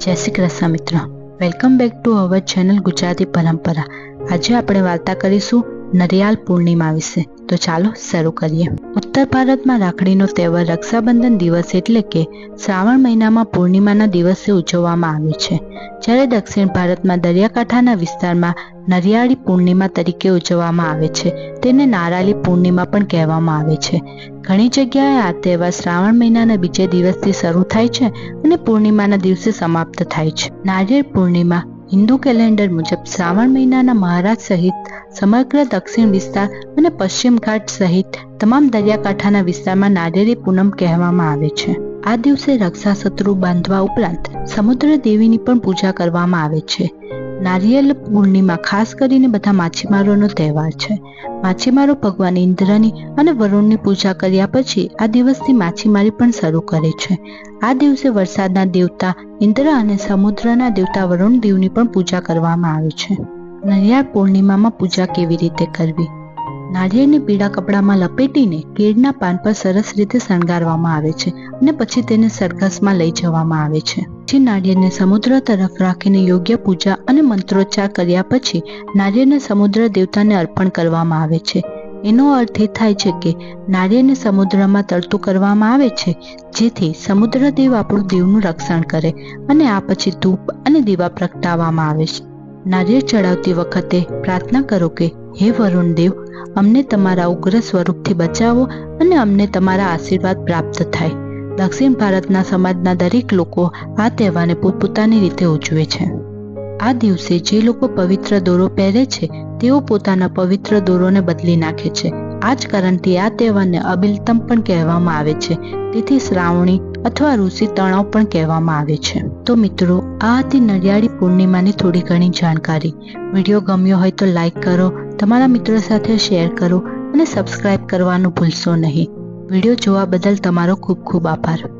જય શ્રી કૃષ્ણ મિત્રો. Welcome back to our channel Gujarati Parampara. આજે આપણે વાર્તા કરીશું નરિયાલ પૂર્ણિમા વિશે. તો ચાલો શરૂ કરીએ. ઉત્તર ભારતમાં રાખડીનો તહેવાર રક્ષાબંધન દિવસ એટલે કે શ્રાવણ મહિનામાં પૂર્ણિમાના દિવસે ઉજવવામાં આવે છે. જ્યારે દક્ષિણ ભારતમાં દરિયાકાંઠાના વિસ્તારમાં નરિયાળી પૂર્ણિમા તરીકે ઉજવવામાં આવે છે, તેને નારાલી પૂર્ણિમા પણ કહેવામાં આવે છે. ઘણી જગ્યાએ આ તહેવાર શ્રાવણ મહિનાના બીજે દિવસથી શરૂ થાય છે અને પૂર્ણિમાના દિવસે સમાપ્ત થાય છે. નારિયેળ પૂર્ણિમા હિન્દુ કેલેન્ડર મુજબ શ્રાવણ મહિનાના મહારાજ સહિત સમગ્ર દક્ષિણ વિસ્તાર અને પશ્ચિમ ઘાટ સહિત તમામ દરિયાકાંઠાના વિસ્તારમાં નારિયેળી પૂનમ કહેવામાં આવે છે. આ દિવસે રક્ષાશત્રુ બાંધવા ઉપરાંત સમુદ્ર દેવીની પણ પૂજા કરવામાં આવે છે. નારિયેળ પૂર્ણિમા ખાસ કરીને બધા માછીમારોનો તહેવાર છે. માછીમારો ભગવાન ઇન્દ્રની અને વરુણની પૂજા કર્યા પછી આ દિવસથી માછીમારી પણ શરૂ કરે છે. આ દિવસે વરસાદના દેવતા ઇન્દ્ર અને સમુદ્રના દેવતા વરુણ દેવની પણ પૂજા કરવામાં આવે છે. નરિયાળ પૂર્ણિમામાં પૂજા કેવી રીતે કરવી? નારિયેળને પીળા કપડામાં લપેટીને કેળના પાન પર સરસ રીતે શણગારવામાં આવે છે અને પછી તેને સરઘસમાં લઈ જવામાં આવે છે. પછી નાળિયેરને સમુદ્ર તરફ રાખીને યોગ્ય પૂજા અને મંત્રોચ્ચાર કર્યા પછી નાળિયેરને સમુદ્ર દેવતાને અર્પણ કરવામાં આવે છે. એનો અર્થ એ થાય છે કે નાળિયેરને સમુદ્રમાં તરતું કરવામાં આવે છે, જેથી સમુદ્ર દેવ આપણું દેવનું રક્ષણ કરે અને આ પછી ધૂપ અને દીવા પ્રગટાવવામાં આવે છે. નારિયેળ ચડાવતી વખતે પ્રાર્થના કરો કે, હે વરુણ દેવ અમને તમારા ઉગ્ર સ્વરૂપથી બચાવો અને અમને તમારા આશીર્વાદ પ્રાપ્ત થાય. દક્ષિણ ભારતના સમાજના દરેક લોકો આ તહેવારને પોતપોતાની રીતે ઉજવે છે. આ દિવસે જે લોકો પવિત્ર દોરો પહેરે છે, તેઓ પોતાના પવિત્ર દોરોને બદલી નાખે છે. આ જ કારણથી આ તહેવારને અબિલતમ પણ કહેવામાં આવે છે. તેથી શ્રાવણી અથવા ઋષિ તણાવ પણ કહેવામાં આવે છે. તો મિત્રો, આ હતી નડિયાળી પૂર્ણિમાની થોડી ઘણી જાણકારી. વીડિયો ગમ્યો હોય તો લાઈક કરો તમારા મિત્રો સાથે શેર કરો અને સબસ્ક્રાઇબ કરવાનું ભૂલશો નહીં. વીડિયો જોવા બદલ તમારો ખૂબ ખૂબ આભાર.